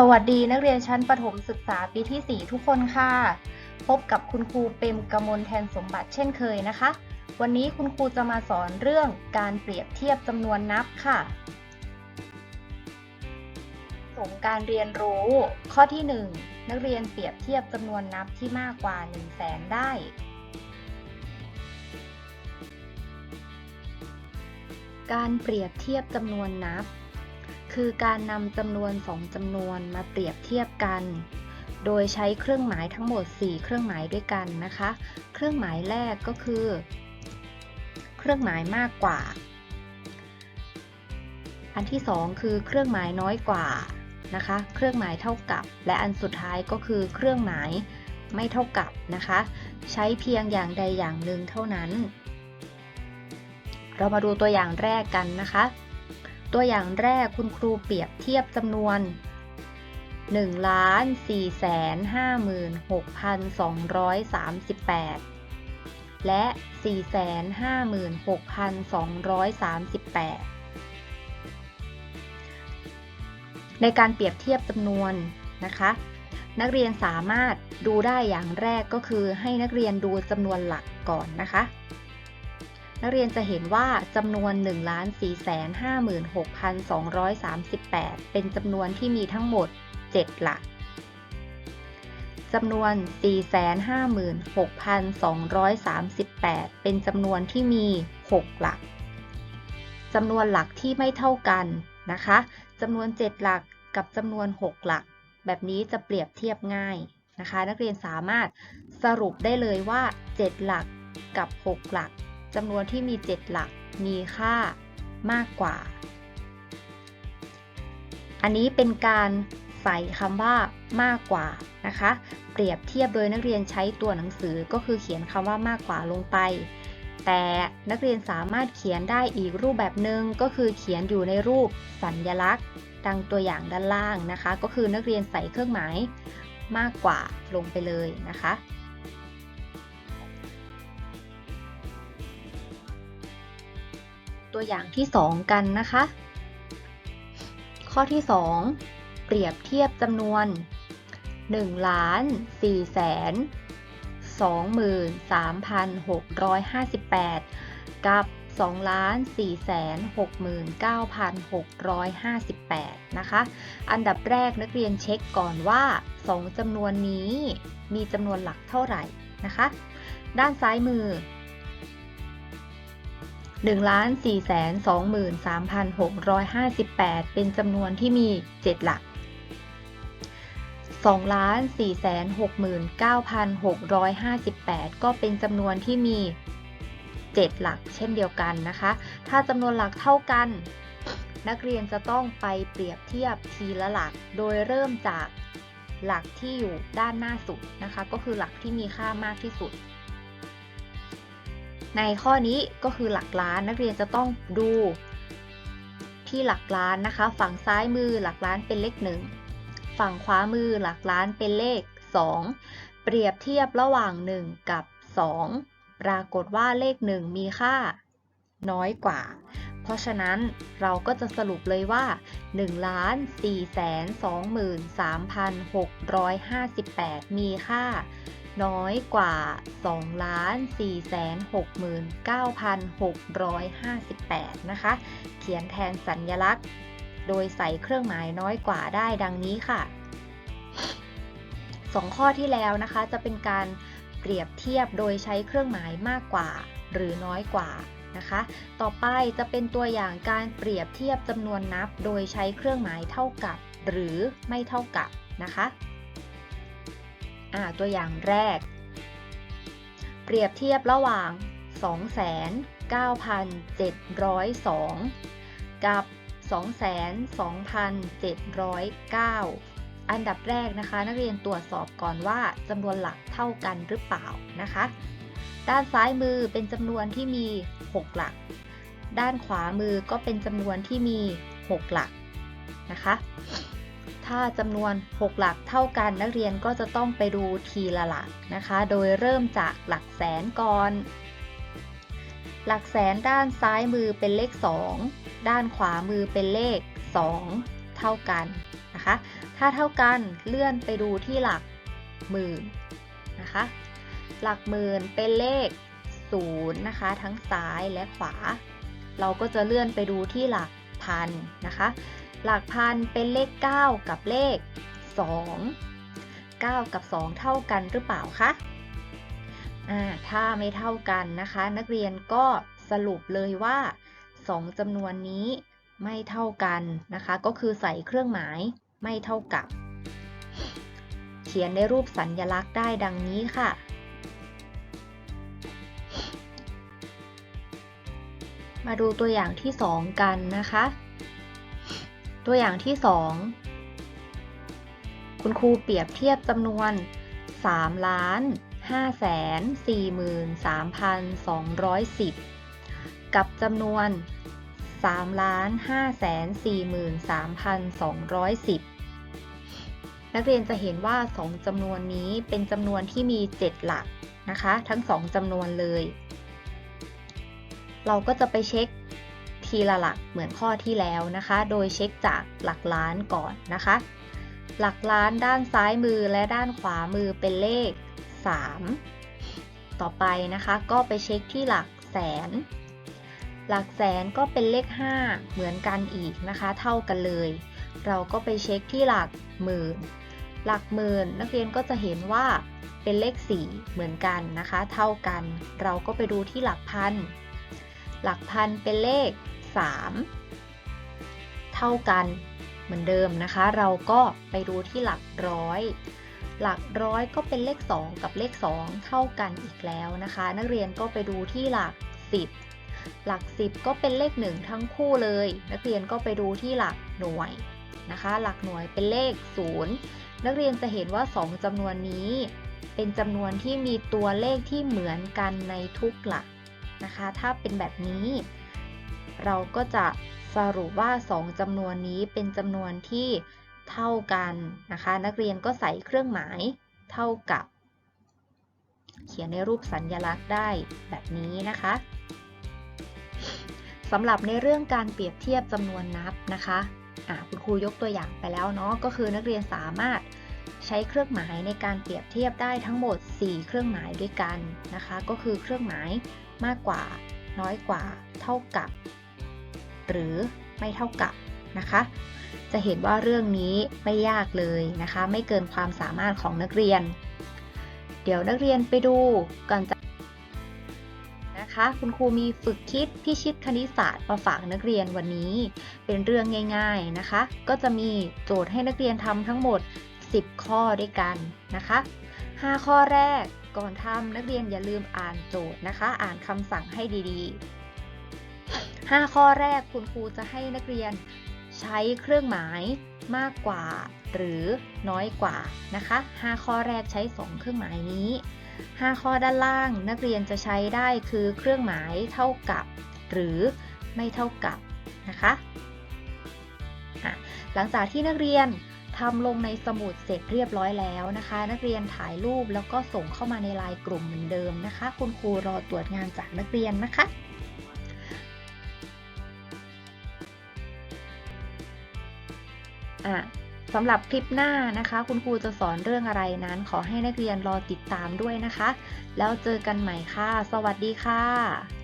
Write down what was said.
สวัสดีนักเรียนชั้นประถมศึกษาปีที่ 4 ทุกคนค่ะ พบกับคุณครูเปรมกมลแทนสมบัติเช่นเคยนะคะ วันนี้คุณครูจะมาสอนเรื่องการเปรียบเทียบจำนวนนับค่ะ สมการเรียนรู้ ข้อที่ 1 นักเรียนเปรียบเทียบจำนวนนับที่มากกว่า 1 0 0 0 0แสนได้การเปรียบเทียบจำนวนนับ คือการนำจำนวนสองจำนวนมาเปรียบเทียบกัน โดยใช้เครื่องหมายทั้งหมด 4 เครื่องหมายด้วยกันนะคะ เครื่องหมายแรกก็คือ เครื่องหมายมากกว่า อันที่ 2 คือเครื่องหมายน้อยกว่านะคะ เครื่องหมายเท่ากับ และอันสุดท้ายก็คือเครื่องหมายไม่เท่ากับนะคะ ใช้เพียงอย่างใดอย่างหนึ่งเท่านั้น เรามาดูตัวอย่างแรกกันนะคะ ตัวอย่างแรกคุณครูเปรียบเทียบจำนวน1ล้าน4แสน56,238 และ 4 56,238 ในการเปรียบเทียบจำนวนนะคะ นักเรียนสามารถดูได้อย่างแรกก็คือให้นักเรียนดูจำนวนหลักก่อนนะคะ นักเรียนจะเห็นว่าจำนวน 1,456,238 เป็นจำนวนที่มีทั้งหมด 7 หลักจำนวน 456,238 เป็นจำนวนที่มี 6 หลัก จำนวนหลักที่ไม่เท่ากันนะคะ จำนวน 7 หลักกับจำนวน 6 หลัก แบบนี้จะเปรียบเทียบง่ายนะคะ นักเรียนสามารถสรุปได้เลยว่า 7 หลักกับ 6 หลัก จำนวนที่มี 7 หลักมีค่ามากกว่า อันนี้เป็นการใส่คำว่ามากกว่านะคะ เปรียบเทียบโดยนักเรียนใช้ตัวหนังสือก็คือเขียนคำว่ามากกว่าลงไป แต่นักเรียนสามารถเขียนได้อีกรูปแบบหนึ่งก็คือเขียนอยู่ในรูปสัญลักษณ์ ดังตัวอย่างด้านล่างนะคะ ก็คือนักเรียนใส่เครื่องหมายมากกว่าลงไปเลยนะคะ ตัวอย่างที่ 2 กันนะคะ ข้อที่ 2 เปรียบเทียบจำนวน1ล้าน4แสน23,658 กับ 2 ล้าน 4 แสน 69,658 นะคะ อันดับแรกนักเรียนเช็คก่อนว่า 2จำนวนนี้มีจำนวนหลักเท่าไหร่นะคะ ด้านซ้ายมือ 1 4 2 3 6 5 8 เป็นจำนวนที่มี 7 หลัก 2 4 6 9 6 5 8 ก็เป็นจำนวนที่มี 7 หลักเช่นเดียวกันนะคะ ถ้าจำนวนหลักเท่ากัน นักเรียนจะต้องไปเปรียบเทียบทีละหลัก โดยเริ่มจากหลักที่อยู่ด้านหน้าสุดนะคะ ก็คือหลักที่มีค่ามากที่สุด ในข้อนี้ก็คือหลักล้านนักเรียนจะต้องดูที่หลักล้านนะคะ ฝั่งซ้ายมือหลักล้านเป็นเลขหนึ่งฝั่งขวามือหลักล้านเป็นเลข 2 เปรียบเทียบระหว่าง 1 กับ 2 ปรากฏว่าเลข 1 มีค่า น้อยกว่า เพราะฉะนั้นเราก็จะสรุปเลยว่า1ล้าน4 2 3 6 5 8 มีค่า น้อยกว่า2ล้าน469,658 นะคะ เขียนแทนสัญญลักษณ์ โดยใส่เครื่องหมายน้อยกว่าได้ดังนี้ค่ะ 2 ข้อที่แล้วนะคะจะเป็นการเปรียบเทียบโดยใช้เครื่องหมายมากกว่า หรือน้อยกว่านะคะ ต่อไปจะเป็นตัวอย่างการเปรียบเทียบจำนวนนับ โดยใช้เครื่องหมายเท่ากับ หรือไม่เท่ากับนะคะ ตัวอย่างแรก เปรียบเทียบระหว่าง 29,702 กับ 22,709 อันดับแรกนะคะ นักเรียนตรวจสอบก่อนว่าจำนวนหลักเท่ากันหรือเปล่านะคะ ด้านซ้ายมือเป็นจำนวนที่มี 6 หลัก ด้านขวามือก็เป็นจำนวนที่มี 6 หลักนะคะ ถ้าจำนวน 6 หลักเท่ากันนักเรียนก็จะต้องไปดูทีละหลักนะคะ โดยเริ่มจากหลักแสนก่อน หลักแสนด้านซ้ายมือเป็นเลข 2 ด้านขวามือเป็นเลข 2 เท่ากันนะคะ ถ้าเท่ากันเลื่อนไปดูที่หลักหมื่นนะคะ หลักหมื่นเป็นเลข0นะคะ ทั้งซ้ายและขวา เราก็จะเลื่อนไปดูที่หลักพันนะคะ หลักพันเป็นเลข 9 กับเลข 2 9 กับ 2 เท่ากันหรือเปล่าคะถ้าไม่เท่ากันนะคะ นักเรียนก็สรุปเลยว่า 2จำนวนนี้ไม่เท่ากันนะคะ ก็คือใส่เครื่องหมายไม่เท่ากับ เขียนในรูปสัญญลักษณ์ได้ดังนี้ค่ะมาดูตัวอย่างที่ 2 กันนะคะ ตัวอย่างที่ 2 คุณครูเปรียบเทียบจำนวน 3 ล้าน5แสน43,210 กับจำนวน 3 ล้าน5แสน43,210 นักเรียนจะเห็นว่า 2จำนวนนี้เป็นจำนวนที่มี 7 หลักนะคะ ทั้ง 2จำนวนเลย เราก็จะไปเช็ค ทีละหลักเหมือนข้อที่แล้วนะคะ โดยเช็คจากหลักล้านก่อนนะคะ หลักล้านด้านซ้ายมือและด้านขวามือเป็นเลข 3 ต่อไปนะคะก็ไปเช็คที่หลักแสน หลักแสนก็เป็นเลข 5 เหมือนกันอีกนะคะ เท่ากันเลย เราก็ไปเช็คที่หลักหมื่น หลักหมื่นนักเรียนก็จะเห็นว่าเป็นเลข 4 เหมือนกันนะคะ เท่ากัน เราก็ไปดูที่หลักพันหลักพันเป็นเลข 3 เท่ากันเหมือนเดิมนะคะ เราก็ไปดูที่หลักร้อย หลักร้อยก็เป็นเลข 2 กับเลข 2 เท่ากันอีกแล้วนะคะ นักเรียนก็ไปดูที่หลัก 10 หลัก 10 ก็เป็นเลข 1 ทั้งคู่เลย นักเรียนก็ไปดูที่หลักหน่วยนะคะ หลักหน่วยเป็นเลข 0 นักเรียนจะเห็นว่า 2จำนวนนี้เป็นจำนวนที่มีตัวเลขที่เหมือนกันในทุกหลักนะคะ ถ้าเป็นแบบนี้ เราก็จะสรุปว่า 2จำนวนนี้เป็นจำนวนที่เท่ากันนะคะ นักเรียนก็ใส่เครื่องหมายเท่ากับ เขียนในรูปสัญญลักษณ์ได้แบบนี้นะคะสำหรับในเรื่องการเปรียบเทียบจำนวนนับนะคะะคุณครูยกตัวอย่างไปแล้วเนาะก็คือนักเรียนสามารถใช้เครื่องหมายในการเปรียบเทียบได้ทั้งหมด 4 เครื่องหมายด้วยกันนะคะ ก็คือเครื่องหมายมากกว่า น้อยกว่า เท่ากับ หรือไม่เท่ากับนะคะ จะเห็นว่าเรื่องนี้ไม่ยากเลยนะคะ ไม่เกินความสามารถของนักเรียน เดี๋ยวนักเรียนไปดูก่อนจะนะคะคุณครูมีฝึกคิดพิชิตคณิตศาสตร์มาฝากนักเรียนวันนี้ เป็นเรื่องง่าย ๆนะคะ ก็จะมีโจทย์ให้นักเรียนทำทั้งหมด 10 ข้อด้วยกันนะคะ 5 ข้อแรกก่อนทำนักเรียนอย่าลืมอ่านโจทย์นะคะ อ่านคำสั่งให้ดีๆ 5 ข้อแรกคุณครูจะให้นักเรียนใช้เครื่องหมายมากกว่า หรือน้อยกว่านะคะ 5 ข้อแรกใช้ 2 เครื่องหมายนี้ 5 ข้อด้านล่างนักเรียนจะใช้ได้คือเครื่องหมายเท่ากับ หรือไม่เท่ากับนะคะหลังจากที่นักเรียนทำลงในสมุดเสร็จเรียบร้อยแล้วนะคะ นักเรียนถ่ายรูปแล้วก็ส่งเข้ามาในไลน์กลุ่มเหมือนเดิมนะคะ คุณครูรอตรวจงานจากนักเรียนนะคะ อะสำหรับคลิปหน้านะคะ คุณครูจะสอนเรื่องอะไรนั้น ขอให้นักเรียนรอติดตามด้วยนะคะ แล้วเจอกันใหม่ค่ะ สวัสดีค่ะ